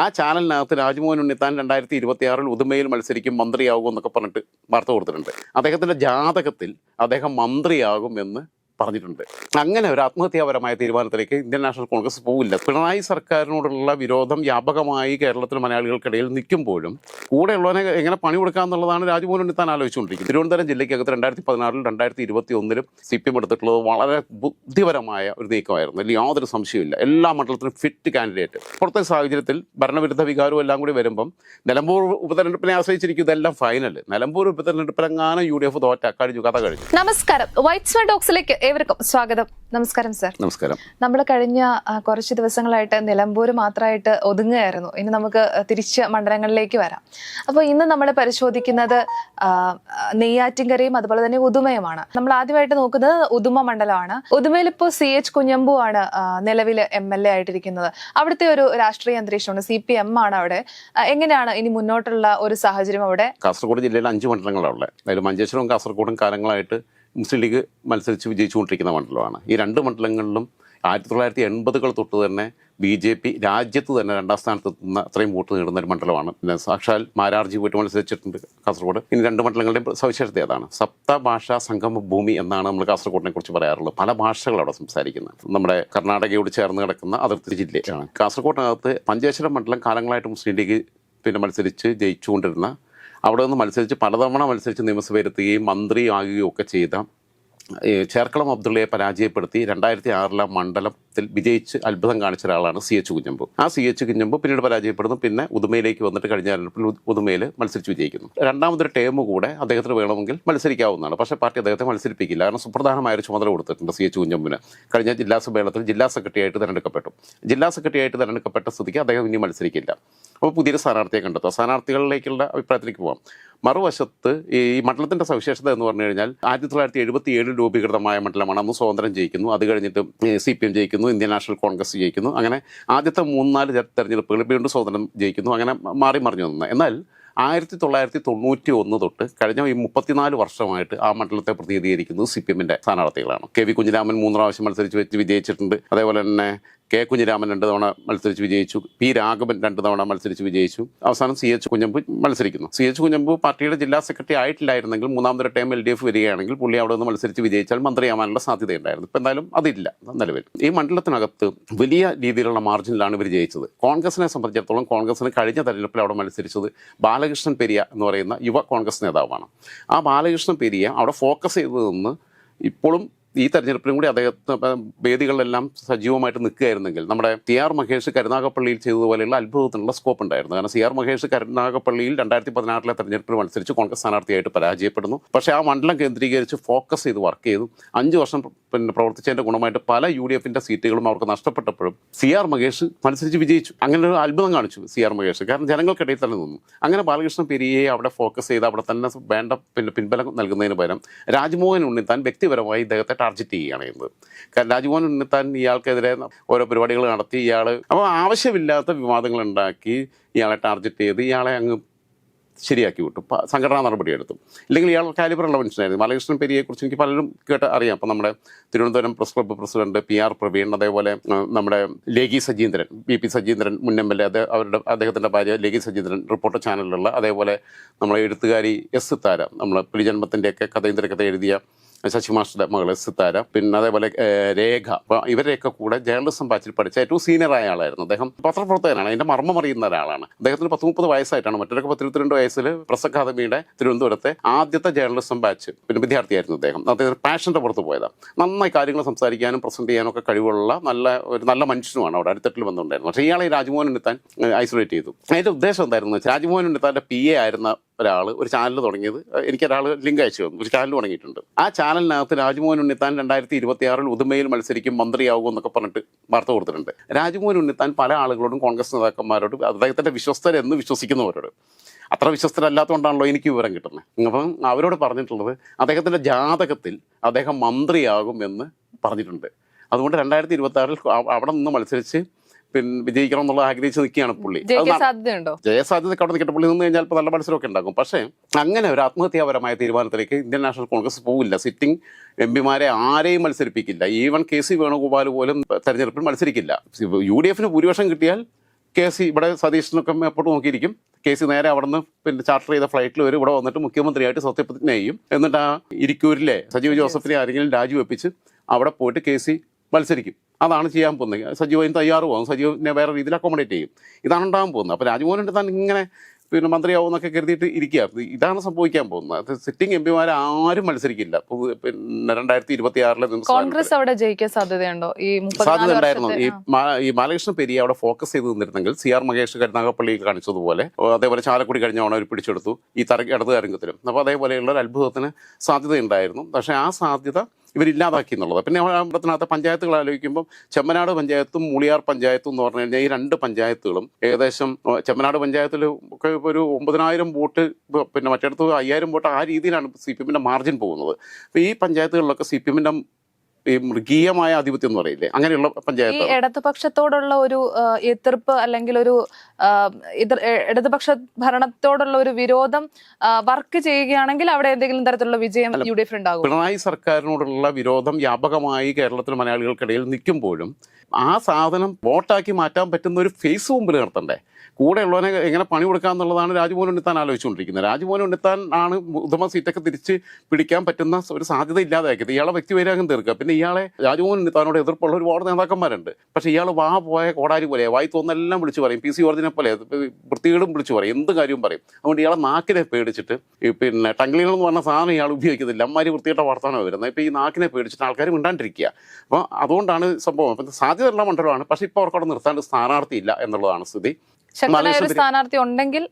ആ ചാനലിനകത്ത് രാജ്മോഹൻ ഉണ്ണിത്താൻ രണ്ടായിരത്തി ഇരുപത്തി ആറിൽ ഉദുമയിൽ മത്സരിക്കും മന്ത്രിയാകും എന്നൊക്കെ പറഞ്ഞിട്ട് വാർത്ത കൊടുത്തിട്ടുണ്ട്. അദ്ദേഹത്തിന്റെ ജാതകത്തിൽ അദ്ദേഹം മന്ത്രിയാകും എന്ന് പറഞ്ഞിട്ടുണ്ട്. അങ്ങനെ ഒരു ആത്മഹത്യാപരമായ തീരുമാനത്തിലേക്ക് ഇന്ത്യൻ നാഷണൽ കോൺഗ്രസ് പോവില്ല. പിണറായി സർക്കാരിനോടുള്ള വിരോധം വ്യാപകമായി കേരളത്തിലെ മലയാളികൾക്കിടയിൽ നിൽക്കുമ്പോഴും കൂടെയുള്ളവനെ എങ്ങനെ പണി കൊടുക്കുക എന്നുള്ളതാണ് രാജ്മോഹൻ താൻ ആലോചിച്ചുകൊണ്ടിരിക്കുന്നത്. തിരുവനന്തപുരം ജില്ലയ്ക്കകത്ത് രണ്ടായിരത്തി പതിനാറിലും രണ്ടായിരത്തി ഇരുപത്തി ഒന്നിലും സി പി എം എടുത്തിട്ടുള്ളത് വളരെ ബുദ്ധിപരമായ ഒരു നീക്കമായിരുന്നു. അല്ലെങ്കിൽ യാതൊരു സംശയമില്ല എല്ലാ മണ്ഡലത്തിലും ഫിറ്റ് കാൻഡിഡേറ്റ് പുറത്തെ സാഹചര്യത്തിൽ ഭരണവിരുദ്ധ വികാരവും എല്ലാം കൂടി വരുമ്പം നിലമ്പൂർ ഉപതെരഞ്ഞെടുപ്പിനെ ആശ്രയിച്ചിരിക്കും ഇതെല്ലാം ഫൈനൽ നിലമ്പൂർ ഉപതെരഞ്ഞെടുപ്പിലെങ്ങാനും യു ഡി എഫ് തോറ്റ കഴിഞ്ഞു കഥ കഴിഞ്ഞു. നമസ്കാരം. വൈറ്റ് ഡോക്സിലേക്ക് ഏവർക്കും സ്വാഗതം. നമസ്കാരം സർ. നമസ്കാരം. നമ്മൾ കഴിഞ്ഞ കുറച്ച് ദിവസങ്ങളായിട്ട് നിലമ്പൂർ മാത്രമായിട്ട് ഒതുങ്ങുകയായിരുന്നു. ഇനി നമുക്ക് തിരിച്ച് മണ്ഡലങ്ങളിലേക്ക് വരാം. അപ്പോൾ ഇന്ന് നമ്മൾ പരിശോധിക്കുന്നത് നെയ്യാറ്റിൻകരയും അതുപോലെ തന്നെ ഉദുമയുമാണ്. നമ്മൾ ആദ്യമായിട്ട് നോക്കുന്നത് ഉദുമ മണ്ഡലമാണ്. ഉദുമയിൽ ഇപ്പോൾ സി എച്ച് കുഞ്ഞമ്പു ആണ് നിലവിൽ എം എൽ എ ആയിട്ടിരിക്കുന്നത്. അവിടുത്തെ ഒരു രാഷ്ട്രീയ അന്തരീക്ഷമാണ് സി പി എം ആണ് അവിടെ. എങ്ങനെയാണ് ഇനി മുന്നോട്ടുള്ള ഒരു സാഹചര്യം അവിടെ? കാസർഗോഡ് ജില്ലയിൽ അഞ്ച് മണ്ഡലങ്ങളാണ് ഉള്ളത്. മഞ്ചേശ്വരവും കാസർഗോഡും കാലങ്ങളായിട്ട് മുസ്ലിം ലീഗ് മത്സരിച്ച് വിജയിച്ചുകൊണ്ടിരിക്കുന്ന മണ്ഡലമാണ്. ഈ രണ്ട് മണ്ഡലങ്ങളിലും ആയിരത്തി തൊള്ളായിരത്തി എൺപതുകൾ തൊട്ട് തന്നെ ബി ജെ പി രാജ്യത്ത് തന്നെ രണ്ടാം സ്ഥാനത്ത് എത്തുന്ന അത്രയും വോട്ട് നേടുന്ന ഒരു മണ്ഡലമാണ്. പിന്നെ സാക്ഷാൽ മാരാർജി പോയിട്ട് മത്സരിച്ചിട്ടുണ്ട് കാസർഗോഡ്. ഇനി രണ്ട് മണ്ഡലങ്ങളുടെയും സവിശേഷത അതാണ് സപ്ത ഭാഷാ സംഗമ ഭൂമി എന്നാണ് നമ്മൾ കാസർഗോഡിനെ കുറിച്ച് പറയാറുള്ളത്. പല ഭാഷകൾ അവിടെ സംസാരിക്കുന്നത്. നമ്മുടെ കർണാടകയോട് ചേർന്ന് കിടക്കുന്ന അതിർത്തി ജില്ലയാണ്. കാസർഗോഡിനകത്ത് പഞ്ചേശ്വരം മണ്ഡലം കാലങ്ങളായിട്ട് മുസ്ലിം ലീഗ് പിന്നെ മത്സരിച്ച് ജയിച്ചുകൊണ്ടിരുന്ന അവിടെ നിന്ന് മത്സരിച്ച് പലതവണ മത്സരിച്ച് നിയമസഭയിലെത്തുകയും മന്ത്രിയാകുകയും ഒക്കെ ചെയ്ത ചേർക്കളം അബ്ദുള്ളയെ പരാജയപ്പെടുത്തി രണ്ടായിരത്തി ആറിലെ മണ്ഡലത്തിൽ വിജയിച്ച് അത്ഭുതം കാണിച്ച ഒരാളാണ് സി എച്ച് കുഞ്ഞമ്പു. ആ സി എച്ച് കുഞ്ഞമ്പു പിന്നീട് പരാജയപ്പെടുന്നു. പിന്നെ ഉദുമയിലേക്ക് വന്നിട്ട് കഴിഞ്ഞ തെരഞ്ഞെടുപ്പിൽ ഉദുമയിൽ മത്സരിച്ച് വിജയിക്കുന്നു. രണ്ടാമതൊരു ടേം കൂടെ അദ്ദേഹത്തിന് വേണമെങ്കിൽ മത്സരിക്കാവുന്നതാണ്. പക്ഷേ പാർട്ടി അദ്ദേഹത്തെ മത്സരിപ്പിക്കില്ല. കാരണം സുപ്രധാനമായ ഒരു ചുമതല കൊടുത്തിട്ടുണ്ട് സി എച്ച് കുഞ്ഞമ്പിന് കഴിഞ്ഞ ജില്ലാ സമ്മേളനത്തിൽ ജില്ലാ സെക്രട്ടറി ആയിട്ട് തിരഞ്ഞെടുക്കപ്പെട്ടു. ജില്ലാ സെക്രട്ടറി ആയിട്ട് തിരഞ്ഞെടുക്കപ്പെട്ട സ്ഥിതിക്ക് അദ്ദേഹം ഇനി മത്സരിക്കില്ല. അപ്പോൾ പുതിയൊരു സ്ഥാനാർത്ഥിയെ കണ്ടെത്തുക. സ്ഥാനാർത്ഥികളിലേക്കുള്ള അഭിപ്രായത്തിലേക്ക് പോകാം മറുവശത്ത് ഈ മണ്ഡലത്തിന്റെ സവിശേഷത എന്ന് പറഞ്ഞു കഴിഞ്ഞാൽ ആയിരത്തി തൊള്ളായിരത്തി എഴുപത്തി ഏഴിൽ രൂപീകൃതമായ മണ്ഡലമാണ് അന്ന് സ്വാതന്ത്ര്യം ജയിക്കുന്നു. അത് കഴിഞ്ഞിട്ട് സി പി എം ജയിക്കുന്നു ഇന്ത്യൻ നാഷണൽ കോൺഗ്രസ് ജയിക്കുന്നു. അങ്ങനെ ആദ്യത്തെ മൂന്നാൽ തെരഞ്ഞെടുപ്പുകൾ വീണ്ടും സ്വാതന്ത്ര്യം ജയിക്കുന്നു. അങ്ങനെ മാറി മറിഞ്ഞു നിന്ന് എന്നാൽ ആയിരത്തി തൊള്ളായിരത്തി തൊണ്ണൂറ്റി ഒന്ന് തൊട്ട് കഴിഞ്ഞ ഈ മുപ്പത്തിനാല് വർഷമായിട്ട് ആ മണ്ഡലത്തെ പ്രതിനിധീകരിക്കുന്നത് സി പി എമ്മിന്റെ സ്ഥാനാർത്ഥികളാണ്. കെ വി കുഞ്ഞിരാമൻ മൂന്ന് പ്രാവശ്യം മത്സരിച്ച് വെച്ച് വിജയിച്ചിട്ടുണ്ട്. അതേപോലെ തന്നെ കെ കുഞ്ഞിരാമൻ രണ്ട് തവണ മത്സരിച്ച് വിജയിച്ചു. പി രാഘവൻ രണ്ട് തവണ മത്സരിച്ച് വിജയിച്ചു. അവസാനം സി എച്ച് കുഞ്ഞമ്പു മത്സരിക്കുന്നു. സി എച്ച് കുഞ്ഞമ്പു പാർട്ടിയുടെ ജില്ലാ സെക്രട്ടറി ആയിട്ടില്ലായിരുന്നെങ്കിൽ മൂന്നാമതൊരു ടൈം എൽ ഡി എഫ് വരികയാണെങ്കിൽ പുള്ളി അവിടെ നിന്ന് മത്സരിച്ച് വിജയിച്ചാൽ മന്ത്രിയാവാനുള്ള സാധ്യതയുണ്ടായിരുന്നു. ഇപ്പം എന്തായാലും അതില്ല നിലവിൽ. ഈ മണ്ഡലത്തിനകത്ത് വലിയ രീതിയിലുള്ള മാർജിനിലാണ് ഇവർ ജയിച്ചത്. കോൺഗ്രസിനെ സംബന്ധിച്ചിടത്തോളം കോൺഗ്രസിന് കഴിഞ്ഞ തെരഞ്ഞെടുപ്പിൽ അവിടെ മത്സരിച്ചത് ബാലകൃഷ്ണൻ പെരിയ എന്ന് പറയുന്ന യുവ കോൺഗ്രസ് നേതാവാണ്. ആ ബാലകൃഷ്ണൻ പെരിയ അവിടെ ഫോക്കസ് ചെയ്തതെന്ന് ഇപ്പോഴും ഈ തെരഞ്ഞെടുപ്പിലും കൂടി അദ്ദേഹത്തിന് ഇപ്പം വേദികളിലെല്ലാം സജീവമായിട്ട് നിൽക്കുകയായിരുന്നെങ്കിൽ നമ്മുടെ സി ആർ മഹേഷ് കരുനാഗപ്പള്ളിയിൽ ചെയ്തതുപോലെയുള്ള അത്ഭുതത്തിനുള്ള സ്കോപ്പ് ഉണ്ടായിരുന്നു. കാരണം സി ആർ മഹേഷ് കരുനാഗപ്പള്ളിയിൽ രണ്ടായിരത്തി പതിനാറിലെ തെരഞ്ഞെടുപ്പിൽ മത്സരിച്ച് കോൺഗ്രസ് സ്ഥാനാർത്ഥിയായിട്ട് പരാജയപ്പെടുന്നു. പക്ഷേ ആ മണ്ഡലം കേന്ദ്രീകരിച്ച് ഫോക്കസ് ചെയ്ത് വർക്ക് ചെയ്തു. അഞ്ച് വർഷം പിന്നെ പ്രവർത്തിച്ചതിന്റെ ഗുണമായിട്ട് പല യു ഡി എഫിന്റെ സീറ്റുകളും അവർക്ക് നഷ്ടപ്പെട്ടപ്പോഴും സി ആർ മഹേഷ് മത്സരിച്ച് വിജയിച്ചു. അങ്ങനെ ഒരു അത്ഭുതം കാണിച്ചു സി ആർ മഹേഷ്. കാരണം ജനങ്ങൾക്കിടയിൽ തന്നെ നിന്നു അങ്ങനെ ബാലകൃഷ്ണൻ പെരിയെ അവിടെ ഫോക്കസ് ചെയ്ത് അവിടെ തന്നെ വേണ്ട പിന്നെ പിൻബലം നൽകുന്നതിന് പകരം രാജ്മോഹൻ ഉണ്ണി താൻ വ്യക്തിപരമായി ഇദ്ദേഹത്തെ ടാർഗറ്റ് ചെയ്യുകയാണ് ചെയ്യുന്നത് രാജ്മോഹൻ ഉണ്ണിത്താൻ ഇയാൾക്കെതിരെ ഓരോ പരിപാടികൾ നടത്തി ഇയാൾ അപ്പോൾ ആവശ്യമില്ലാത്ത വിവാദങ്ങൾ ഉണ്ടാക്കി ഇയാളെ ടാർജറ്റ് ചെയ്ത് ഇയാളെ അങ്ങ് ശരിയാക്കി വിട്ടു. സംഘടനാ നടപടിയെടുത്തു ഇല്ലെങ്കിൽ ഇയാൾ കാലിബറുള്ള മനുഷ്യനായിരുന്നു. ബാലകൃഷ്ണൻ പെരിയെക്കുറിച്ച് എനിക്ക് പലരും കേട്ട് അറിയാം. അപ്പം നമ്മുടെ Thiruvananthapuram press club president P R Praveen അതേപോലെ നമ്മുടെ ലേഖി സജീന്ദ്രൻ ബി പി സജീന്ദ്രൻ മുൻ എം എൽ എ അതെ അവരുടെ അദ്ദേഹത്തിന്റെ ഭാര്യ ലേഖി സജീന്ദ്രൻ റിപ്പോർട്ടർ ചാനലിലുള്ള അതേപോലെ നമ്മളെ എഴുത്തുകാരി എസ് താര നമ്മൾ പുലിജന്മത്തിന്റെയൊക്കെ കഥയും തിരക്കഥ എഴുതിയ ശശി മാസ്റ്ററുടെ മകൾ സിത്താര. പിന്നെ അതേപോലെ രേഖ. ഇവരെയൊക്കെ കൂടെ ജേർണലിസം ബാച്ചിൽ പഠിച്ച ഏറ്റവും സീനിയർ ആയ ആളായിരുന്നു. അദ്ദേഹം പത്രപ്രവർത്തകനാണ്. എന്റെ മർമ്മം അറിയുന്ന ഒരാളാണ്. അദ്ദേഹത്തിന് പത്ത് മുപ്പത് വയസ്സായിട്ടാണ്. മറ്റൊരു പത്തിരുപത്തിരണ്ട് വയസ്സിൽ പ്രസ് അക്കാദമിയുടെ തിരുവനന്തപുരത്തെ ആദ്യത്തെ ജേർണലിസം ബാച്ച് പിന്നെ വിദ്യാർത്ഥിയായിരുന്നു അദ്ദേഹം. അദ്ദേഹം പാഷന്റെ പുറത്ത് പോയതാണ് നന്നായി കാര്യങ്ങൾ സംസാരിക്കാനും പ്രസന്റ് ചെയ്യാനും ഒക്കെ കഴിവുള്ള നല്ല ഒരു നല്ല മനുഷ്യനുമാണ് അവിടെ. അടുത്തട്ടിൽ വന്നുണ്ടായിരുന്നു പക്ഷേ ഇയാളെ രാജ്മോഹൻ ഉണ്ണിത്താൻ ഐസൊലേറ്റ് ചെയ്തു. അതിന്റെ ഉദ്ദേശം എന്തായിരുന്നു രാജ്മോഹൻ ഉണ്ണിത്താന്റെ പി എ ആയിരുന്ന ഒരാൾ ഒരു ചാനൽ തുടങ്ങിയത്. എനിക്ക് ഒരാൾ ലിങ്ക് അയച്ചു തന്നു. ഒരു ചാനൽ തുടങ്ങിയിട്ടുണ്ട്. ആ ചാനലിനകത്ത് രാജ്മോഹൻ ഉണ്ണിത്താൻ രണ്ടായിരത്തി ഇരുപത്തി ആറിൽ ഉദുമയിൽ മത്സരിക്കും മന്ത്രിയാകും എന്നൊക്കെ പറഞ്ഞിട്ട് വാർത്ത കൊടുത്തിട്ടുണ്ട്. രാജ്മോഹൻ ഉണ്ണിത്താൻ പല ആളുകളോടും കോൺഗ്രസ് നേതാക്കന്മാരോടും അദ്ദേഹത്തിന്റെ വിശ്വസ്തരെന്ന് വിശ്വസിക്കുന്നവരോട്. അത്ര വിശ്വസ്തരല്ലാത്തതുകൊണ്ടാണല്ലോ എനിക്ക് വിവരം കിട്ടുന്നത്. അപ്പം അവരോട് പറഞ്ഞിട്ടുള്ളത് അദ്ദേഹത്തിന്റെ ജാതകത്തിൽ അദ്ദേഹം മന്ത്രിയാകും എന്ന് പറഞ്ഞിട്ടുണ്ട്. അതുകൊണ്ട് രണ്ടായിരത്തി ഇരുപത്തി ആറിൽ അവിടെ നിന്ന് മത്സരിച്ച് പിന്നെ വിജയിക്കണം എന്നുള്ള ആഗ്രഹിച്ച് നിൽക്കുകയാണ് പുള്ളി. ജയസാധ്യത അവിടെ നിൽക്കട്ടെ. പുള്ളി നിന്ന് കഴിഞ്ഞാൽ നല്ല മത്സരമൊക്കെ ഉണ്ടാകും. പക്ഷേ അങ്ങനെ ഒരു ആത്മഹത്യാപരമായ തീരുമാനത്തിലേക്ക് ഇന്ത്യൻ നാഷണൽ കോൺഗ്രസ് പോവില്ല. സിറ്റിംഗ് എം പിമാരെ ആരെയും മത്സരിപ്പിക്കില്ല. ഈവൻ കെ സി വേണുഗോപാൽ പോലും തെരഞ്ഞെടുപ്പിൽ മത്സരിക്കില്ല. യു ഡി എഫിന് ഭൂരിപക്ഷം കിട്ടിയാൽ കെ സി ഇവിടെ സതീഷിനൊക്കെ എപ്പോഴും നോക്കിയിരിക്കും. കെ സി നേരെ അവിടെ നിന്ന് പിന്നെ ചാർട്ടർ ചെയ്ത ഫ്ലൈറ്റിൽ വരും ഇവിടെ വന്നിട്ട് മുഖ്യമന്ത്രിയായിട്ട് സത്യപ്രതിജ്ഞ ചെയ്യും എന്നിട്ട് ആ ഇരിക്കൂരിലെ സജീവ് ജോസഫിനെ ആരെങ്കിലും രാജിവെപ്പിച്ച് അവിടെ പോയിട്ട് കെ സി മത്സരിക്കും. അതാണ് ചെയ്യാൻ പോകുന്നത്. സജീവ് അതിന് സജീവനെ സജീവിനെ വേറെ രീതിയിൽ അക്കോമഡേറ്റ് ചെയ്യും. ഇതാണ് ഉണ്ടാകാൻ പോകുന്നത്. അപ്പോൾ രാജ്മോഹനുണ്ട് താൻ ഇങ്ങനെ പിന്നെ മന്ത്രിയാവും എന്നൊക്കെ കരുതിയിട്ട് ഇരിക്കുക ഇതാണ് സംഭവിക്കാൻ പോകുന്നത്. സിറ്റിംഗ് എം പിമാരെ ആരും മത്സരിക്കില്ല. പിന്നെ രണ്ടായിരത്തി ഇരുപത്തി ആറിലെ കോൺഗ്രസ് അവിടെ ജയിക്കാൻ സാധ്യതയുണ്ടോ? ഈ സാധ്യത ഉണ്ടായിരുന്നു. ഈ ബാലകൃഷ്ണ പെരിയ അവിടെ ഫോക്കസ് ചെയ്ത് നിന്നിരുന്നെങ്കിൽ സി ആർ മഹേഷ് കരുനാഗപ്പള്ളി കാണിച്ചതുപോലെ അതേപോലെ ചാലക്കുടി കഴിഞ്ഞ തവണ അവർ പിടിച്ചെടുത്തു ഈ തറ ഇടത് തരംഗത്തിലും. അപ്പോൾ അതേപോലെയുള്ള ഒരു അത്ഭുതത്തിന് സാധ്യതയുണ്ടായിരുന്നു. പക്ഷേ ആ സാധ്യത ഇവരില്ലാതാക്കി എന്നുള്ളത്. പിന്നെ അമ്പലത്തിനകത്ത് പഞ്ചായത്തുകൾ ആലോചിക്കുമ്പോൾ ചെമ്മനാട് പഞ്ചായത്തും മുളിയാർ പഞ്ചായത്തും എന്ന് പറഞ്ഞു കഴിഞ്ഞാൽ ഈ രണ്ട് പഞ്ചായത്തുകളും ഏകദേശം ചെമ്മനാട് പഞ്ചായത്തിൽ ഒക്കെ ഒരു ഒമ്പതിനായിരം വോട്ട് പിന്നെ മറ്റിടത്ത് അയ്യായിരം വോട്ട് ആ രീതിയിലാണ് സി പി എമ്മിന്റെ മാർജിൻ പോകുന്നത്. അപ്പോൾ ഈ പഞ്ചായത്തുകളിലൊക്കെ സി പി എമ്മിന്റെ ഈ മൃഗീയമായ ആധിപത്യം എന്ന് പറയില്ലേ? അങ്ങനെയുള്ള പഞ്ചായത്ത് ഇടതുപക്ഷത്തോടുള്ള ഒരു എതിർപ്പ് അല്ലെങ്കിൽ ഒരു ഇടതുപക്ഷ ഭരണത്തോടുള്ള ഒരു വിരോധം വർക്ക് ചെയ്യുകയാണെങ്കിൽ അവിടെ എന്തെങ്കിലും തരത്തിലുള്ള വിജയം യു ഡി എഫ് ഉണ്ടാകും പിണറായി സർക്കാരിനോടുള്ള വിരോധം വ്യാപകമായി കേരളത്തിലെ മലയാളികൾക്കിടയിൽ നിൽക്കുമ്പോഴും ആ സാധനം വോട്ടാക്കി മാറ്റാൻ പറ്റുന്ന ഒരു ഫേസ് മുമ്പിൽ നിർത്തണ്ടേ കൂടെ ഉള്ളവനെ എങ്ങനെ പണി കൊടുക്കുക എന്നുള്ളതാണ് രാജ്മോഹൻ ഉണ്ണിത്താൻ ആലോചിച്ചുകൊണ്ടിരിക്കുന്നത്. രാജ്മോഹൻ ഉണ്ണിത്താൻ ആണ് ഉത്തമ സീറ്റൊക്കെ തിരിച്ച് പിടിക്കാൻ പറ്റുന്ന ഒരു സാധ്യത ഇല്ലാതാക്കിയത്. ഇയാളെ വ്യക്തിവൈരാഗം തീർക്കുക. പിന്നെ ഇയാളെ രാജ്മോഹൻ ഉണ്ണിത്താനോട് എതിർപ്പുള്ള ഒരുപാട് നേതാക്കന്മാരുണ്ട്. പക്ഷേ ഇയാൾ വാ പോയ കോടാരി പോലെ വായി തോന്നെല്ലാം വിളിച്ചു പറയും. പി സി ജോർജിനെ പോലെ വൃത്തികേടും വിളിച്ചു പറയും. എന്ത് കാര്യവും പറയും. അതുകൊണ്ട് ഇയാളെ നാക്കിനെ പേടിച്ചിട്ട് പിന്നെ ടംഗ്ലീനർ എന്ന് പറഞ്ഞ സാധനം ഇയാൾ ഉപയോഗിക്കുന്നില്ല. അമ്മാരി വൃത്തികെട്ട വാർത്താനോ വരുന്നത്. ഇപ്പോൾ ഈ നാക്കിനെ പേടിച്ചിട്ട് ആൾക്കാർ മിണ്ടാണ്ടിരിക്കുക. അപ്പോൾ അതുകൊണ്ടാണ് സംഭവം. അപ്പം സാധ്യതയുള്ള മണ്ഡലമാണ്. പക്ഷെ ഇപ്പോൾ അവർക്ക് അവിടെ നിർത്താണ്ട് സ്ഥാനാർത്ഥി ഇല്ല എന്നുള്ളതാണ് സ്ഥിതി. സ്ഥാനാർത്ഥി ഉണ്ടെങ്കിൽ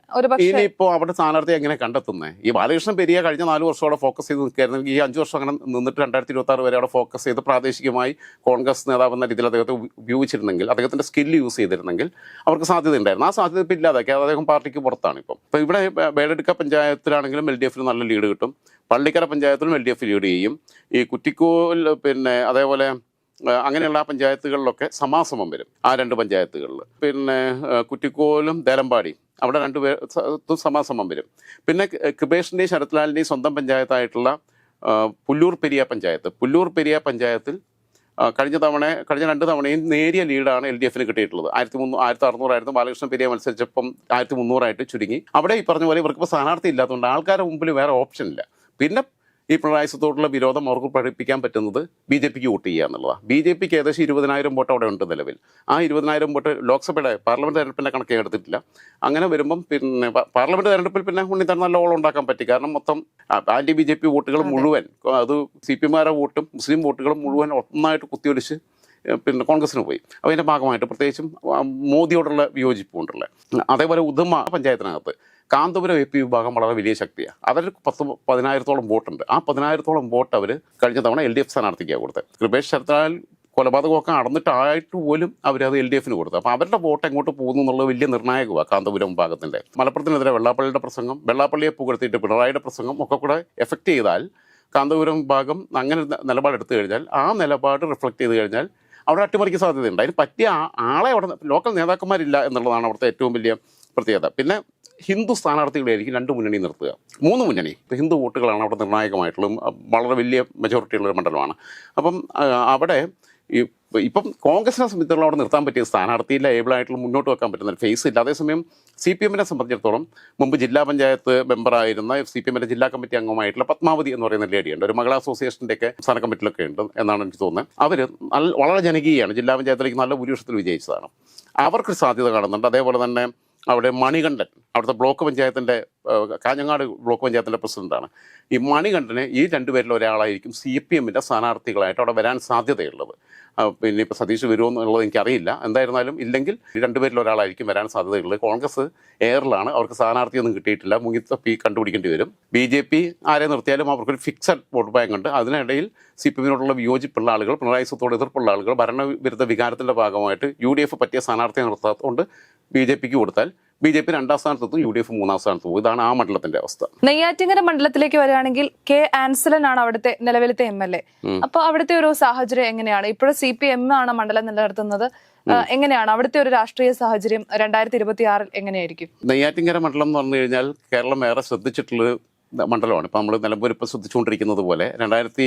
ഇനിയിപ്പോ അവിടെ സ്ഥാനാർത്ഥി എങ്ങനെ കണ്ടെത്തുന്നത് ഈ ബാലകൃഷ്ണൻ പെരിയ കഴിഞ്ഞ നാല് വർഷം അവിടെ ഫോക്കസ് ചെയ്ത് നിൽക്കുകയായിരുന്നു. ഈ അഞ്ച് വർഷം അങ്ങനെ നിന്നിട്ട് രണ്ടായിരത്തി ഇരുപത്തി ആറ് വരെ അവിടെ ഫോക്കസ് ചെയ്ത് പ്രാദേശികമായി കോൺഗ്രസ് നേതാവ് എന്ന രീതിയിൽ അദ്ദേഹത്തെ ഉപയോഗിച്ചിരുന്നെങ്കിൽ അദ്ദേഹത്തിന്റെ സ്കില്ല് യൂസ് ചെയ്തിരുന്നെങ്കിൽ അവർക്ക് സാധ്യത ഉണ്ടായിരുന്നു ആ സാധ്യത ഇപ്പം ഇല്ലാതാക്കി. അദ്ദേഹം പാർട്ടിക്ക് പുറത്താണ് ഇപ്പം. ഇപ്പം ഇവിടെ ബേഡെടുക്ക പഞ്ചായത്തിലാണെങ്കിലും എൽ ഡി എഫിന് നല്ല ലീഡ് കിട്ടും. പള്ളിക്കര പഞ്ചായത്തിലും എൽ ഡി എഫ് ലീഡ് ചെയ്യും. ഈ കുറ്റിക്കോൽ പിന്നെ അതേപോലെ അങ്ങനെയുള്ള പഞ്ചായത്തുകളിലൊക്കെ സമാസമം വരും ആ രണ്ട് പഞ്ചായത്തുകളിൽ പിന്നെ കുറ്റിക്കോലും ദേലമ്പാടി അവിടെ രണ്ട് പേർ സ- സമാസമം വരും. പിന്നെ കൃപേഷിന്റെയും ശരത്ലാലിന്റെയും സ്വന്തം പഞ്ചായത്തായിട്ടുള്ള പുല്ലൂർ പെരിയ പഞ്ചായത്ത്. പുല്ലൂർ പെരിയ പഞ്ചായത്തിൽ കഴിഞ്ഞ തവണ കഴിഞ്ഞ രണ്ട് തവണയും നേരിയ ലീഡാണ് എൽ ഡി എഫിന് കിട്ടിയിട്ടുള്ളത്. ആയിരത്തി മുന്നൂ ആയിരത്തി അറുന്നൂറായിരുന്നു ബാലകൃഷ്ണൻ പെരിയ മത്സരിച്ചപ്പം ആയിരത്തി മുന്നൂറായിട്ട് ചുരുങ്ങി. അവിടെ ഈ പറഞ്ഞ പോലെ ഇവർക്ക് ഇപ്പോൾ സ്ഥാനാർത്ഥി ഇല്ലാത്തതുകൊണ്ട് ആൾക്കാരുടെ മുമ്പിൽ വേറെ ഓപ്ഷൻ ഇല്ല. പിന്നെ ഈ പിണറായി സത്തോട്ടുള്ള വിരോധം അവർക്ക് പഠിപ്പിക്കാൻ പറ്റുന്നത് ബി ജെ പിക്ക് വോട്ട് ചെയ്യുക എന്നുള്ളതാണ് ബി ജെ പിക്ക് ഏകദേശം ഇരുപതിനായിരം വോട്ട് അവിടെ ഉണ്ട് നിലവിൽ. ആ ഇരുപതിനായിരം വോട്ട് ലോക്സഭയുടെ പാർലമെന്റ് തെരഞ്ഞെടുപ്പിന്റെ കണക്ക് എടുത്തിട്ടില്ല. അങ്ങനെ വരുമ്പം പിന്നെ പാർലമെന്റ് പാർലമെന്റ് തെരഞ്ഞെടുപ്പിൽ പിന്നെ ഉണ്ണിത്താൻ നല്ല ഓളം ഉണ്ടാക്കാൻ പറ്റി. കാരണം മൊത്തം ആന്റി ബി ജെ പി വോട്ടുകൾ മുഴുവൻ അത് സി പി വോട്ടും മുസ്ലിം വോട്ടുകളും മുഴുവൻ ഒന്നായിട്ട് കുത്തിയൊലിച്ച് പിന്നെ കോൺഗ്രസിന് പോയി. അപ്പോൾ അതിന്റെ ഭാഗമായിട്ട് പ്രത്യേകിച്ചും മോദിയോടുള്ള വിയോജിപ്പുണ്ടല്ലേ അതേപോലെ ഉദുമ പഞ്ചായത്തിനകത്ത്. കാന്തപുരം എ പി വിഭാഗം വളരെ വലിയ ശക്തിയാണ് അവർ പത്ത് പതിനായിരത്തോളം വോട്ടുണ്ട്. ആ പതിനായിരത്തോളം വോട്ട് അവർ കഴിഞ്ഞ തവണ എൽ ഡി എഫ് സ്ഥാനാർത്ഥിക്കാണ് കൊടുത്തത്. കൃപേഷ് ശരത്താൽ കൊലപാതകമൊക്കെ നടന്നിട്ടായിട്ട് പോലും അവരത് എൽ ഡി എഫിന് കൊടുത്തു അപ്പോൾ അവരുടെ വോട്ട് എങ്ങോട്ട് പോകുന്നു എന്നുള്ളത് വലിയ നിർണായകമാണ് കാന്തപുരം വിഭാഗത്തിന്റെ മലപ്പുറത്തിനെതിരെ വെള്ളാപ്പള്ളിയുടെ പ്രസംഗം വെള്ളാപ്പള്ളിയെ പുകഴ്ത്തിയിട്ട് പിണറായിയുടെ പ്രസംഗം ഒക്കെ കൂടെ എഫക്റ്റ് ചെയ്താൽ കാന്തപുരം ഭാഗം അങ്ങനെ നിലപാടെടുത്തു കഴിഞ്ഞാൽ ആ നിലപാട് റിഫ്ലക്റ്റ് ചെയ്ത് കഴിഞ്ഞാൽ അവിടെ അട്ടിമറിക്ക് സാധ്യതയുണ്ട്. അതിന് പറ്റിയ ആളെ അവിടെ ലോക്കൽ നേതാക്കന്മാരില്ല എന്നുള്ളതാണ് അവിടുത്തെ ഏറ്റവും വലിയ പ്രത്യേകത. പിന്നെ ഹിന്ദു സ്ഥാനാർത്ഥികളായിരിക്കും രണ്ട് മുന്നണി നിർത്തുക. മൂന്ന് മുന്നണി. ഹിന്ദു വോട്ടുകളാണ് അവിടെ നിർണായകമായിട്ടുള്ളതും വളരെ വലിയ മെജോറിറ്റി ഉള്ള ഒരു മണ്ഡലമാണ്. അപ്പം അവിടെ ഈ ഇപ്പം കോൺഗ്രസിനെ സംബന്ധിച്ചിടത്തോളം അവിടെ നിർത്താൻ പറ്റിയ സ്ഥാനാർത്ഥിയില്ല ഏബിളായിട്ടുള്ള മുന്നോട്ട് വെക്കാൻ പറ്റുന്ന ഫേസ് ഇല്ല. അതേസമയം സി പി എമ്മിനെ സംബന്ധിച്ചിടത്തോളം മുമ്പ് ജില്ലാ പഞ്ചായത്ത് മെമ്പറായിരുന്ന സി പി എമ്മിന്റെ ജില്ലാ കമ്മിറ്റി അംഗമായിട്ടുള്ള പത്മാവതി എന്ന് പറയുന്ന ലേഡിയുണ്ട് ഒരു മഹിളാ അസോസിയേഷന്റെ ഒക്കെ സംസ്ഥാന കമ്മിറ്റിയിലൊക്കെ ഉണ്ട് എന്നാണ് എനിക്ക് തോന്നുന്നത്. അവർ നല്ല വളരെ ജനകീയമാണ് ജില്ലാ പഞ്ചായത്തിലേക്ക് നല്ല ഭൂരിപക്ഷത്തിൽ വിജയിച്ചതാണ്. അവർക്കൊരു സാധ്യത കാണുന്നുണ്ട്. അതേപോലെ തന്നെ അവിടെ മണികണ്ഠൻ അവിടുത്തെ ബ്ലോക്ക് പഞ്ചായത്തിന്റെ കാഞ്ഞങ്ങാട് ബ്ലോക്ക് പഞ്ചായത്തിന്റെ പ്രസിഡന്റാണ്. ഈ മണികണ്ഠന് ഈ രണ്ടുപേരിൽ ഒരാളായിരിക്കും സി പി എമ്മിന്റെ സ്ഥാനാർത്ഥികളായിട്ട് അവിടെ വരാൻ സാധ്യതയുള്ളത്. പിന്നെ ഇപ്പോൾ സതീഷ് വരുമോ എന്നുള്ളത് എനിക്കറിയില്ല. എന്തായിരുന്നാലും ഇല്ലെങ്കിൽ രണ്ടുപേരിൽ ഒരാളായിരിക്കും വരാൻ സാധ്യതയുള്ളത്. കോൺഗ്രസ് എയറിലാണ് അവർക്ക് സ്ഥാനാർത്ഥിയൊന്നും കിട്ടിയിട്ടില്ല. മുങ്ങിത്ത പി കണ്ടുപിടിക്കേണ്ടി വരും. ബി ജെ പി ആരെ നിർത്തിയാലും അവർക്കൊരു ഫിക്സഡ് വോട്ട് ബാങ്ക് ഉണ്ട്. അതിനിടയിൽ സി പി എമ്മിനോടുള്ള വിയോജിപ്പുള്ള ആളുകൾ പിണറായി സ്വത്തോട് എതിർപ്പുള്ള ആളുകൾ ഭരണവിരുദ്ധ വികാരത്തിന്റെ ഭാഗമായിട്ട് യു ഡി എഫ് പറ്റിയ സ്ഥാനാർത്ഥിയെ നിർത്താത്തതുകൊണ്ട് ബി ജെ പിക്ക് കൊടുത്താൽ ബി ജെ പി രണ്ടാം സ്ഥാനത്തെത്തും യു ഡി എഫ് മൂന്നാം സ്ഥാനത്ത് പോകും ഇതാണ് ആ മണ്ഡലത്തിന്റെ അവസ്ഥ. നെയ്യാറ്റിങ്ങര മണ്ഡലത്തിലേക്ക് വരികയാണെങ്കിൽ കെ ആൻസലൻ ആണ് അവിടുത്തെ നിലവിലത്തെ എം എൽ എ. അപ്പൊ അവിടുത്തെ ഒരു സാഹചര്യം എങ്ങനെയാണ്? ഇപ്പോഴും സി പി എം ആണ് മണ്ഡലം നിലനിർത്തുന്നത്. എങ്ങനെയാണ്? അവിടുത്തെ ഒരു രാഷ്ട്രീയ സാഹചര്യം രണ്ടായിരത്തി ഇരുപത്തി ആറിൽ എങ്ങനെയായിരിക്കും? നെയ്യാറ്റിങ്ങര മണ്ഡലം എന്ന് പറഞ്ഞു കഴിഞ്ഞാൽ കേരളം ഏറെ ശ്രദ്ധിച്ചിട്ടുള്ള മണ്ഡലമാണ്. ഇപ്പം നമ്മൾ നിലമ്പൂർ ഇപ്പോൾ ശ്രദ്ധിച്ചുകൊണ്ടിരിക്കുന്നത് പോലെ രണ്ടായിരത്തി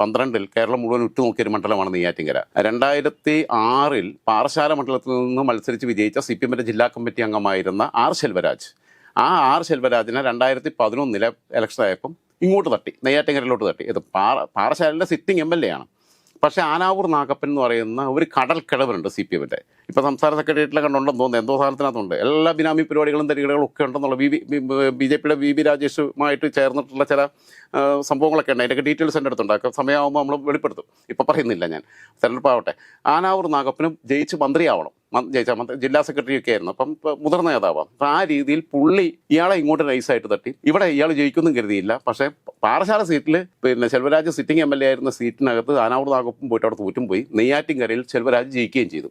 പന്ത്രണ്ടിൽ കേരളം മുഴുവൻ ഉറ്റുനോക്കിയൊരു മണ്ഡലമാണ് നെയ്യാറ്റിങ്കര. രണ്ടായിരത്തി ആറിൽ പാറശാല മണ്ഡലത്തിൽ നിന്ന് മത്സരിച്ച് വിജയിച്ച സി പി എമ്മിന്റെ ജില്ലാ കമ്മിറ്റി അംഗമായിരുന്ന ആർ ശെൽവരാജ്. ആ ആർ ശെൽവരാജിനെ രണ്ടായിരത്തി പതിനൊന്നിലെ ഇലക്ഷൻ ആയപ്പം ഇങ്ങോട്ട് തട്ടി നെയ്യാറ്റിങ്കരയിലോട്ട് തട്ടി. ഇത് പാറ പാറശാലയിലെ സിറ്റിംഗ് എം എൽ എ ആണ്. പക്ഷേ ആനാവൂർ നാഗപ്പൻ എന്ന് പറയുന്ന ഒരു കടൽ കിടവനുണ്ട് സി പി എമ്മിന്റെ ഇപ്പോൾ സംസ്ഥാന സെക്രട്ടേറിയറ്റിലെ കണ്ടുണ്ടെന്ന് തോന്നുന്നു എന്തോ സാധനത്തിനകത്തുണ്ട്. എല്ലാ ബിനാമി പരിപാടികളും തരികടകളും ഒക്കെ ഉണ്ടെന്നുള്ള ബി ബി ജെ പിയുടെ വി ബി രാജേഷുമായിട്ട് ചേർന്നിട്ടുള്ള ചില സംഭവങ്ങളൊക്കെ ഉണ്ട്. അതിന്റെയൊക്കെ ഡീറ്റെയിൽസ് എന്റെ അടുത്തുണ്ട്. അതൊക്കെ സമയമാകുമ്പോൾ നമ്മൾ വെളിപ്പെടുത്തും. ഇപ്പോൾ പറയുന്നില്ല ഞാൻ. തെരഞ്ഞെടുപ്പ് ആവട്ടെ ആനാവൂർ നാഗപ്പനും ജയിച്ച് മന്ത്രിയാവണം. ജില്ലാ സെക്രട്ടറി ഒക്കെ ആയിരുന്നു. അപ്പം മുതിർന്ന നേതാവാണ്. അപ്പം ആ രീതിയിൽ പുള്ളി ഇയാളെ ഇങ്ങോട്ട് നൈസായിട്ട് തട്ടി. ഇവിടെ ഇയാൾ ജയിക്കുമെന്നും കരുതിയില്ല. പക്ഷേ പാറശാല സീറ്റിൽ പിന്നെ Selvaraj sitting M L A ആയിരുന്ന സീറ്റിനകത്ത് ആനാവൂർ നാഗപ്പൻ പോയിട്ട് അവിടെ തോറ്റും പോയി. നെയ്യാറ്റിൻകരയിൽ ചെൽവരാജ് ജയിക്കുകയും ചെയ്തു.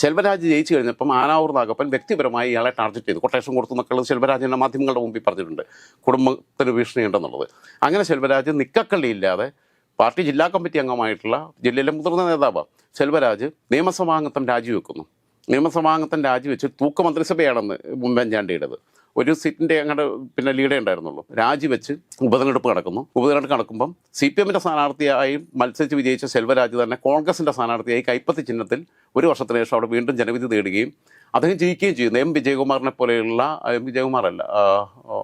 ശെൽവരാജ് ജയിച്ചു കഴിഞ്ഞപ്പം ആനാവൂർ നാഗപ്പൻ വ്യക്തിപരമായി ഇയാളെ ടാർഗറ്റ് ചെയ്തു. കൊട്ടേഷൻ കൊടുത്തു എന്നൊക്കെയുള്ളത് ശെൽവരാജിന്റെ മാധ്യമങ്ങളുടെ മുമ്പിൽ പറഞ്ഞിട്ടുണ്ട്. കുടുംബത്തിന് ഭീഷണിയുണ്ടെന്നുള്ളത് അങ്ങനെ ശെൽവരാജ് നിക്കക്കള്ളിയില്ലാതെ പാർട്ടി ജില്ലാ കമ്മിറ്റി അംഗമായിട്ടുള്ള ജില്ലയിലെ മുതിർന്ന നേതാവ് ശെൽവരാജ് നിയമസഭാംഗത്വം രാജിവെക്കുന്നു. നിയമസഭാംഗത്വം രാജിവെച്ച് തൂക്ക മന്ത്രിസഭയാണെന്ന് ഉമ്മൻചാണ്ടിയുടേത്. ഒരു സീറ്റിന്റെ അങ്ങോട്ട് പിന്നെ ലീഡേ ഉണ്ടായിരുന്നുള്ളൂ. രാജിവെച്ച് ഉപതെരഞ്ഞെടുപ്പ് നടക്കുന്നു. ഉപതെരഞ്ഞെടുപ്പ് നടക്കുമ്പം സി പി എമ്മിന്റെ സ്ഥാനാർത്ഥിയായി മത്സരിച്ച് വിജയിച്ച സെൽവരാജ് തന്നെ കോൺഗ്രസിന്റെ സ്ഥാനാർത്ഥിയായി കൈപ്പത്തി ചിഹ്നത്തിൽ ഒരു വർഷത്തിന് ശേഷം അവിടെ വീണ്ടും ജനവിധി തേടുകയും അദ്ദേഹം ജയിക്കുകയും ചെയ്യുന്നു എം വിജയകുമാറിനെ പോലെയുള്ള എം വിജയകുമാറല്ല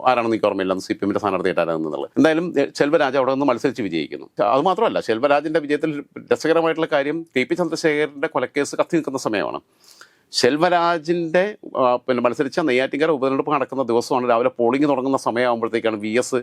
ആരാണെന്ന് എനിക്ക് ഓർമ്മയില്ല സി പി എമ്മിന്റെ സ്ഥാനാർത്ഥിയായിട്ട് ആരാണെന്നുള്ളത് എന്തായാലും ശെൽവരാജ് അവിടെ നിന്ന് മത്സരിച്ച് വിജയിക്കുന്നു. അത് മാത്രമല്ല ശെൽവരാജിന്റെ വിജയത്തിൽ രസകരമായിട്ടുള്ള കാര്യം ടി പി ചന്ദ്രശേഖരന്റെ കൊലക്കേസ് കത്തി നിൽക്കുന്ന സമയമാണ്. ശെൽവരാജിന്റെ പിന്നെ മത്സരിച്ച നെയ്യാറ്റിൻകര ഉപതെരഞ്ഞെടുപ്പ് നടക്കുന്ന ദിവസമാണ് രാവിലെ പോളിംഗ് തുടങ്ങുന്ന സമയമാകുമ്പോഴത്തേക്കാണ് വി എസ്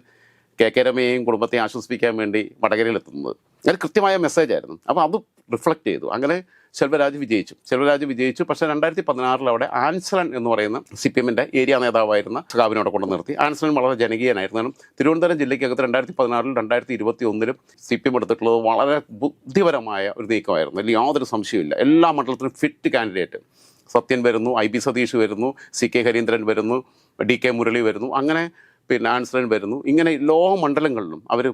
കെ കെ രമയെയും കുടുംബത്തെ ആശ്വസിപ്പിക്കാൻ വേണ്ടി വടകരയിലെത്തുന്നത്. അത് കൃത്യമായ മെസ്സേജ് ആയിരുന്നു. അപ്പോൾ അത് റിഫ്ലക്റ്റ് ചെയ്തു. അങ്ങനെ ശെൽവരാജ് വിജയിച്ചു. ശെൽവരാജ് വിജയിച്ചു. പക്ഷേ രണ്ടായിരത്തി പതിനാറിൽ അവിടെ ആൻസലൻ എന്ന് പറയുന്ന സി പി എമ്മിന്റെ ഏരിയ നേതാവായിരുന്ന സഖാവിനോട് കൊണ്ടു നിർത്തി. ആൻസലൻ വളരെ ജനകീയനായിരുന്നു. കാരണം തിരുവനന്തപുരം ജില്ലയ്ക്കകത്ത് രണ്ടായിരത്തി പതിനാറിലും രണ്ടായിരത്തി ഇരുപത്തി ഒന്നിലും സി പി എം എടുത്തിട്ടുള്ളത് വളരെ ബുദ്ധിപരമായ ഒരു നീക്കമായിരുന്നു. അതിൽ യാതൊരു സംശയമില്ല എല്ലാ മണ്ഡലത്തിനും ഫിറ്റ് കാൻഡിഡേറ്റ് സത്യൻ വരുന്നു ഐ ബി സതീഷ് വരുന്നു സി കെ ഹരീന്ദ്രൻ വരുന്നു ഡി കെ മുരളി വരുന്നു അങ്ങനെ പിന്നെ ആൻസറൻ വരുന്നു. ഇങ്ങനെ ലോക മണ്ഡലങ്ങളിലും അവർ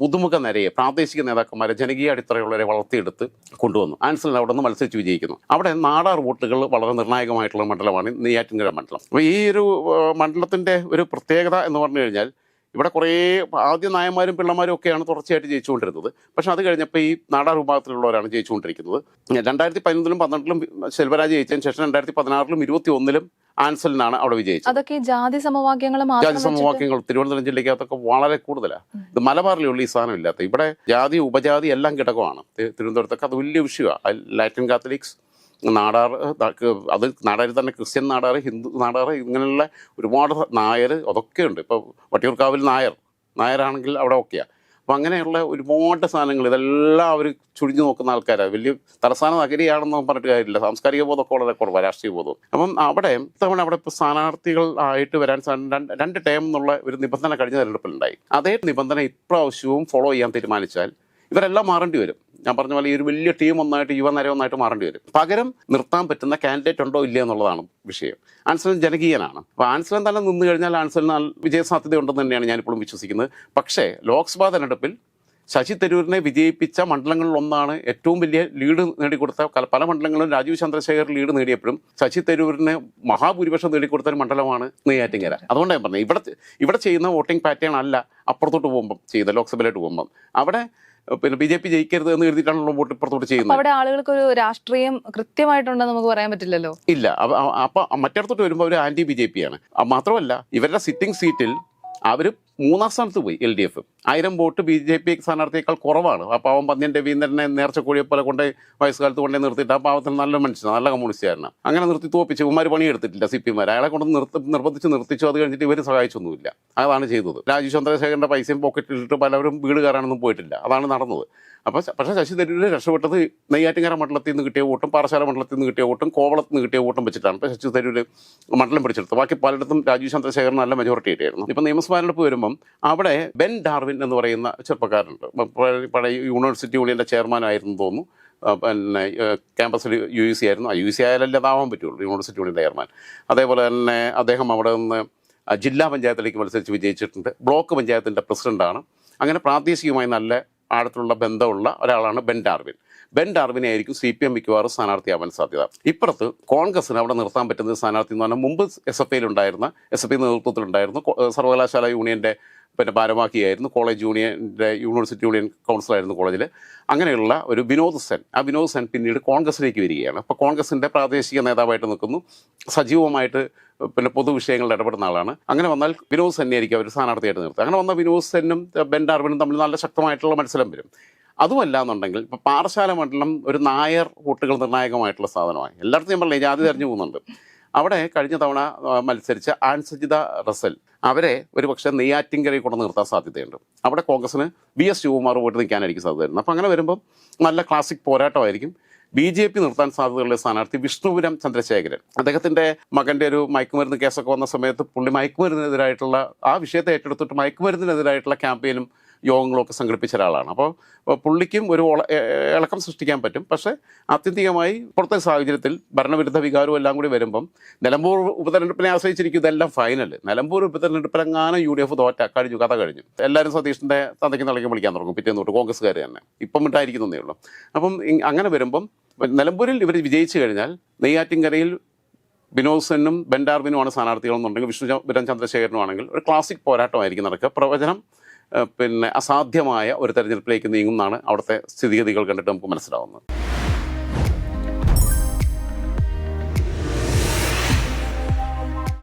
പുതുമുഖ നിരയെ പ്രാദേശിക നേതാക്കന്മാരെ ജനകീയ അടിത്തറയുള്ളവരെ വളർത്തിയെടുത്ത് കൊണ്ടുവന്നു. ആൻസറൻ അവിടെ നിന്ന് മത്സരിച്ച് വിജയിക്കുന്നു. അവിടെ നാടാർ വോട്ടുകൾ വളരെ നിർണായകമായിട്ടുള്ള മണ്ഡലമാണ് നെയ്യാറ്റിൻകര മണ്ഡലം. അപ്പോൾ ഈ ഒരു മണ്ഡലത്തിന്റെ ഒരു പ്രത്യേകത എന്ന് പറഞ്ഞു കഴിഞ്ഞാൽ ഇവിടെ കുറേ ആദ്യ നായന്മാരും പിള്ളമാരും ഒക്കെയാണ് തുടർച്ചയായിട്ട് ജയിച്ചുകൊണ്ടിരുന്നത്. പക്ഷെ അത് കഴിഞ്ഞപ്പോൾ ഈ നാടാർ വിഭാഗത്തിലുള്ളവരാണ് ജയിച്ചുകൊണ്ടിരിക്കുന്നത്. രണ്ടായിരത്തി പതിനൊന്നിലും പന്ത്രണ്ടിലും സെൽവരാജ് ജയിച്ചതിന് ശേഷം രണ്ടായിരത്തി പതിനാറിലും ഇരുപത്തി ഒന്നിലും ആൻസലിനാണ് അവിടെ വിജയിച്ചത്. അതൊക്കെ ജാതി സമവാക്യങ്ങൾ ജാതി സമവാക്യങ്ങൾ തിരുവനന്തപുരം ജില്ലയ്ക്ക് അതൊക്കെ വളരെ കൂടുതലാണ് ഇത് മലബാറിലുള്ള ഈ സാധനം ഇല്ലാത്ത ഇവിടെ ജാതി ഉപജാതി എല്ലാം കിടക്കുവാണ് തിരുവനന്തപുരത്തൊക്കെ അത് വലിയ വിഷയമാണ്. ലാറ്റിൻ കാത്തലിക്സ് നാടാർ അത് നാടാർ തന്നെ ക്രിസ്ത്യൻ നാടാർ ഹിന്ദു നാടാർ ഇങ്ങനെയുള്ള ഒരുപാട് നായർ അതൊക്കെയുണ്ട് ഇപ്പോൾ വട്ടിയൂർക്കാവിൽ നായർ. നായരാണെങ്കിൽ അവിടെ ഒക്കെയാണ് അപ്പം അങ്ങനെയുള്ള ഒരുപാട് സാധനങ്ങൾ ഇതെല്ലാം അവർ ചുഴിഞ്ഞു നോക്കുന്ന ആൾക്കാരാണ് വലിയ തലസ്ഥാന നഗരിയാണെന്ന് പറഞ്ഞിട്ട് കാര്യമില്ല. സാംസ്കാരിക ബോധമൊക്കെ വളരെ കുറവാണ് രാഷ്ട്രീയ ബോധം അപ്പം അവിടെ തവണ അവിടെ ഇപ്പോൾ സ്ഥാനാർത്ഥികൾ ആയിട്ട് വരാൻ രണ്ട് ടൈം എന്നുള്ള ഒരു നിബന്ധന കഴിഞ്ഞ തെരഞ്ഞെടുപ്പിലുണ്ടായി. അതേ നിബന്ധന ഇപ്രാവശ്യവും ഫോളോ ചെയ്യാൻ തീരുമാനിച്ചാൽ ഇവരെല്ലാം മാറേണ്ടി വരും. ഞാൻ പറഞ്ഞ പോലെ ഈ ഒരു വലിയ ടീം ഒന്നായിട്ട് യുവനര ഒന്നായിട്ട് മാറേണ്ടി വരും. പകരം നിർത്താൻ പറ്റുന്ന കാൻഡിഡേറ്റ് ഉണ്ടോ ഇല്ല എന്നുള്ളതാണ് വിഷയം. ആൻസലൻ ജനകീയനാണ്. അപ്പോൾ ആൻസലൻ തന്നെ നിന്ന് കഴിഞ്ഞാൽ ആൻസലിന് വിജയസാധ്യത ഉണ്ടെന്ന് തന്നെയാണ് ഞാനിപ്പോഴും വിശ്വസിക്കുന്നത്. പക്ഷേ ലോക്സഭാ തെരഞ്ഞെടുപ്പിൽ ശശി തരൂരിനെ വിജയിപ്പിച്ച മണ്ഡലങ്ങളിൽ ഒന്നാണ് ഏറ്റവും വലിയ ലീഡ് നേടിക്കൊടുത്ത പല മണ്ഡലങ്ങളിലും രാജീവ് ചന്ദ്രശേഖർ ലീഡ് നേടിയപ്പോഴും ശശി തരൂരിന് മഹാഭൂരിപക്ഷം നേടിക്കൊടുത്ത ഒരു മണ്ഡലമാണ് നെയ്യാറ്റിങ്കര അതുകൊണ്ടാണ് ഞാൻ പറഞ്ഞത്. ഇവിടെ ഇവിടെ ചെയ്യുന്ന വോട്ടിംഗ് പാറ്റേൺ അല്ല അപ്പുറത്തോട്ട് പോകുമ്പം ചെയ്ത ലോക്സഭയിലോട്ട് പോകുമ്പം. അവിടെ പിന്നെ ബി ജെ പി ജയിക്കരുത് എന്ന് എഴുതിയിട്ടാണല്ലോ വോട്ട് ഇപ്പുറത്തോട്ട് ചെയ്യുന്നത്. അവിടെ ആളുകൾക്ക് ഒരു രാഷ്ട്രീയം കൃത്യമായിട്ടുണ്ടെന്ന് നമുക്ക് പറയാൻ പറ്റില്ലല്ലോ? ഇല്ല. അപ്പ- മറ്റിടത്തോട്ട് വരുമ്പോൾ അവർ ആന്റി ബി ജെ പി ആണ്. മാത്രമല്ല ഇവരുടെ സിറ്റിംഗ് സീറ്റിൽ അവർ മൂന്നാം സ്ഥാനത്ത് പോയി എൽ ഡി എഫ്. ആയിരം വോട്ട് ബി ജെ പി സ്ഥാനാർത്ഥിയേക്കാൾ കുറവാണ്. ആ പാവം പന്ന്യൻ രവീന്ദ്രനെ നേർച്ച കോഴിയെ പോലെ കൊണ്ട് വയസ്സുകാലത്ത് കൊണ്ടേ നിർത്തിയിട്ട് ആ പാവത്തിന് നല്ല മനുഷ്യൻ നല്ല കമ്മ്യൂണിസ്റ്റുകാരനാണ് അങ്ങനെ നിർത്തി തോപ്പിച്ച് ഇവന്മാർ പണിയെടുത്തിട്ടില്ല സി പി മാർ അയാളെ കൊണ്ട് നിർത്തി നിർബന്ധിച്ച് നിർത്തിച്ചു അത് കഴിഞ്ഞിട്ട് ഇവർ സഹായിച്ചൊന്നുമില്ല. അതാണ് ചെയ്തത്. രാജീവ് ചന്ദ്രശേഖരന്റെ പൈസയും പോക്കറ്റിലിട്ട് പലവരും വീട് കയറാനൊന്നും പോയിട്ടില്ല. അതാണ് നടന്നത്. അപ്പോൾ പക്ഷേ ശശി തരൂര് രക്ഷപ്പെട്ടത് നെയ്യാറ്റിങ്ങര മണ്ഡലത്തിൽ നിന്ന് കിട്ടിയ വോട്ടും പാറശാല മണ്ഡലത്തിൽ നിന്ന് കിട്ടിയ വോട്ടും കോവളത്ത് നിന്ന് കിട്ടിയ വോട്ടും വെച്ചിട്ടാണ് ഇപ്പോൾ ശശി തരൂര് മണ്ഡലം പിടിച്ചെടുത്തത്. ബാക്കി പലയിടത്തും രാജീവ് ചന്ദ്രശേഖരൻ നല്ല മെജോറിറ്റി കിട്ടിയായിരുന്നു ഇപ്പൊ നിയമസഭാ തെരഞ്ഞെടുപ്പ് വരുമ്പം അവിടെ ബെൻ ഡാർവിൻ എന്ന് പറയുന്ന ചെറുപ്പക്കാരുണ്ട്. പഴയ- യൂണിവേഴ്സിറ്റി യൂണിയന്റെ ചെയർമാനായിരുന്നു തോന്നുന്നു. പിന്നെ ക്യാമ്പസിൽ യു സി ആയിരുന്നു. ആ യു സി ആയാലല്ലേ അതാവാൻ പറ്റുള്ളൂ യൂണിവേഴ്സിറ്റി യൂണിയൻ ചെയർമാൻ അതേപോലെ തന്നെ അദ്ദേഹം അവിടെ നിന്ന് ജില്ലാ പഞ്ചായത്തിലേക്ക് മത്സരിച്ച് വിജയിച്ചിട്ടുണ്ട്. ബ്ലോക്ക് പഞ്ചായത്തിന്റെ പ്രസിഡന്റാണ് അങ്ങനെ പ്രാദേശികമായി നല്ല ആഴത്തിലുള്ള ബന്ധമുള്ള ഒരാളാണ് ബെൻ ഡാർവിൻ. ബെൻ ഡാർവിനെ ആയിരിക്കും സി പി എം മിക്കവാറും സ്ഥാനാർത്ഥിയാവാൻ സാധ്യത. ഇപ്പുറത്ത് കോൺഗ്രസിന് അവിടെ നിർത്താൻ പറ്റുന്ന സ്ഥാനാർത്ഥി എന്ന് പറഞ്ഞാൽ മുമ്പ് എസ് എഫ് ഐയിലുണ്ടായിരുന്ന എസ് എഫ് ഐ നേതൃത്വത്തിലുണ്ടായിരുന്നു സർവകലാശാല യൂണിയന്റെ പിന്നെ ഭാരവാഹിയായിരുന്നു കോളേജ് യൂണിയന്റെ യൂണിവേഴ്സിറ്റി യൂണിയൻ കൗൺസിലായിരുന്നു കോളേജിൽ. അങ്ങനെയുള്ള ഒരു വിനോദ് സെൻ ആ വിനോദ് സെൻ പിന്നീട് കോൺഗ്രസിലേക്ക് വരികയാണ്. അപ്പോൾ കോൺഗ്രസിന്റെ പ്രാദേശിക നേതാവായിട്ട് നിൽക്കുന്നു സജീവമായിട്ട് പിന്നെ പൊതുവിഷയങ്ങളിൽ ഇടപെടുന്ന ആളാണ്. അങ്ങനെ വന്നാൽ വിനോദ് സെന്നെ ആയിരിക്കും അവർ സ്ഥാനാർത്ഥിയായിട്ട് നിർത്തുക. അങ്ങനെ വന്ന വിനോദ് സെന്നും ബെൻ ഡാർവിനും തമ്മിൽ നല്ല ശക്തമായിട്ടുള്ള മത്സരം വരും. അതുമല്ല എന്നുണ്ടെങ്കിൽ ഇപ്പോൾ പാറശാല മണ്ഡലം ഒരു നായർ കൂട്ടുകൾ നിർണായകമായിട്ടുള്ള സാധനമായി. എല്ലായിടത്തും ഞാൻ പറഞ്ഞില്ല ജാതി തെരഞ്ഞു പോകുന്നുണ്ട്. അവിടെ കഴിഞ്ഞ തവണ മത്സരിച്ച ആൻസജിത റസൽ അവരെ ഒരു പക്ഷേ നെയ്യാറ്റിങ്കരയിൽ കൊണ്ട് നിർത്താൻ സാധ്യതയുണ്ട്. അവിടെ കോൺഗ്രസിന് ബി എസ് ശിവകുമാർ വോട്ട് നിൽക്കാനായിരിക്കും സാധ്യതയുണ്ട്. അപ്പോൾ അങ്ങനെ വരുമ്പം നല്ല ക്ലാസിക് പോരാട്ടമായിരിക്കും. ബി ജെ പി നിർത്താൻ സാധ്യതയുള്ള സ്ഥാനാർത്ഥി വിഷ്ണുപുരം ചന്ദ്രശേഖരൻ. അദ്ദേഹത്തിന്റെ മകന്റെ ഒരു മയക്കുമരുന്ന് കേസൊക്കെ വന്ന സമയത്ത് പുള്ളി മയക്കുമരുന്നിനെതിരായിട്ടുള്ള ആ വിഷയത്തെ ഏറ്റെടുത്തിട്ട് മയക്കുമരുന്നിനെതിരായിട്ടുള്ള ക്യാമ്പയിനും യോഗങ്ങളും ഒക്കെ സംഘടിപ്പിച്ച ഒരാളാണ്. അപ്പോൾ പുള്ളിക്കും ഒരു ഇളക്കം സൃഷ്ടിക്കാൻ പറ്റും. പക്ഷേ ആത്യന്തികമായി പുറത്തെ സാഹചര്യത്തിൽ ഭരണവിരുദ്ധ വികാരവും എല്ലാം കൂടി വരുമ്പം നിലമ്പൂർ ഉപതെരഞ്ഞെടുപ്പിനെ ആശ്രയിച്ചിരിക്കും ഇതെല്ലാം ഫൈനൽ നിലമ്പൂർ ഉപതെരഞ്ഞെടുപ്പിലെങ്ങാനും യു ഡി എഫ് തോറ്റ കഴിഞ്ഞു കഥ കഴിഞ്ഞു. എല്ലാവരും സതീഷിന്റെ തന്തയ്ക്ക് നിളയ്ക്കും വിളിക്കാൻ തുടങ്ങും പിറ്റേന്ന് തൊട്ട് കോൺഗ്രസ്സുകാർ തന്നെ. ഇപ്പം മിണ്ടായിരിക്കുന്നതേ ഉള്ളൂ. അപ്പം അങ്ങനെ വരുമ്പം നിലമ്പൂരിൽ ഇവർ വിജയിച്ചു കഴിഞ്ഞാൽ നെയ്യാറ്റിൻകരയിൽ വിനോദ് സെന്നും ബെൻഡാർവിനുമാണ് സ്ഥാനാർത്ഥികളെന്നുണ്ടെങ്കിൽ വിഷ്ണു ചന്ദ്രശേഖരനുമാണെങ്കിൽ ഒരു ക്ലാസിക് പോരാട്ടമായിരിക്കും നടക്കുക. പ്രവചനം പിന്നെ അസാധ്യമായ ഒരു തെരഞ്ഞെടുപ്പിലേക്ക് നീങ്ങുന്നതാണ് അവിടുത്തെ സ്ഥിതിഗതികൾ കണ്ടിട്ട് നമുക്ക് മനസ്സിലാവുന്നത്.